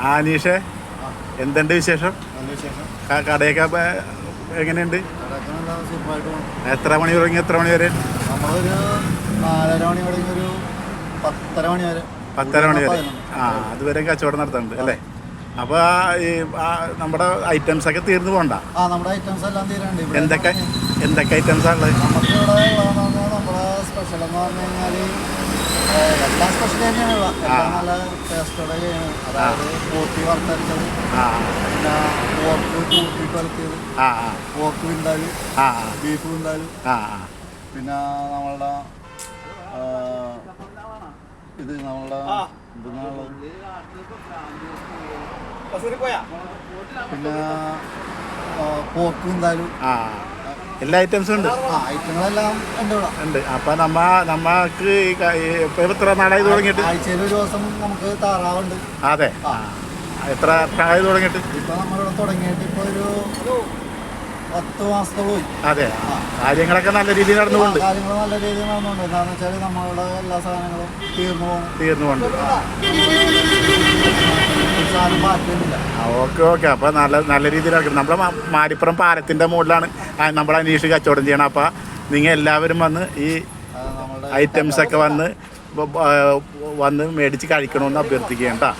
ആ അനീഷേ എന്തുണ്ട് വിശേഷം? കടയൊക്കെ എങ്ങനെയുണ്ട്? എത്ര മണി തുടങ്ങി എത്ര മണി വരെ? നമ്മളൊരു നാലര മണി ഒരു പത്തര മണി വരെ. ആ അതുവരെ കച്ചവടം നടത്തുന്നുണ്ട് അല്ലേ? അപ്പോൾ ഈ നമ്മുടെ ഐറ്റംസ് ഒക്കെ തീർന്നു പോണ്ട ആ നമ്മുടെ ഐറ്റംസ് എല്ലാം എന്തൊക്കെ എന്തൊക്കെ എന്തൊക്കെ ഐറ്റംസാണ് ഉള്ളത് നമുക്ക് ഇവിടെ ഉള്ളതെന്ന് പറഞ്ഞാൽ നമ്മുടെ സ്പെഷ്യൽ എന്ന് പറഞ്ഞു കഴിഞ്ഞാൽ എല്ലാം സ്പെഷ്യൽ തന്നെയാണ്. എല്ലാം നല്ല ടേസ്റ്റോടെ ചെയ്യണം അതായത് പോർട്ടി വറുത്തരച്ചത്. ആ പിന്നെ പോർക്ക് കൂട്ടിയിട്ട് ആ പോർക്ക് വിന്താൽ ആ ബീഫ് വിന്താൽ പിന്നെ നമ്മളുടെ ഇത് നമ്മളുടെ പിന്നെ പോർക്ക് വിന്താലും ആ. എല്ലാ ഐറ്റംസും ഉണ്ട്. ഐറ്റങ്ങളെല്ലാം ഉണ്ട് അപ്പൊ നമ്മ നമ്മക്ക് എത്ര നാളായി തുടങ്ങിയിട്ട്? ആഴ്ചയിൽ ഒരു ദിവസം നമുക്ക് താറാവുണ്ട്. അതെ. എത്ര ആയി തുടങ്ങിയിട്ട്? ഇപ്പൊ നമ്മളിവിടെ തുടങ്ങിയിട്ട് ഇപ്പൊ ഒരു പത്ത് മാസത്തോളം അതെ. കാര്യങ്ങളൊക്കെ നല്ല രീതിയിൽ നടന്നുകൊണ്ട്. കാര്യങ്ങൾ നല്ല രീതിയിൽ നടന്നുണ്ട് എന്താണെന്ന് വെച്ചാൽ നമ്മളുടെ എല്ലാ സാധനങ്ങളും തീർന്നു തീർന്നുകൊണ്ട് ഓക്കെ ഓക്കെ. അപ്പോൾ നല്ല നല്ല രീതിയിൽ നടക്കണം നമ്മുടെ മാരിപ്പുറം പാലത്തിന്റെ മുകളിലാണ് നമ്മൾ അന്വേഷിച്ച് അനീഷ് കച്ചവടം ചെയ്യണം. അപ്പോൾ നിങ്ങൾ എല്ലാവരും വന്ന് ഈ ഐറ്റംസ് ഒക്കെ വന്ന് വന്ന് മേടിച്ച് കഴിക്കണമെന്ന് അഭ്യർത്ഥിക്കുകയാണ് കേട്ടോ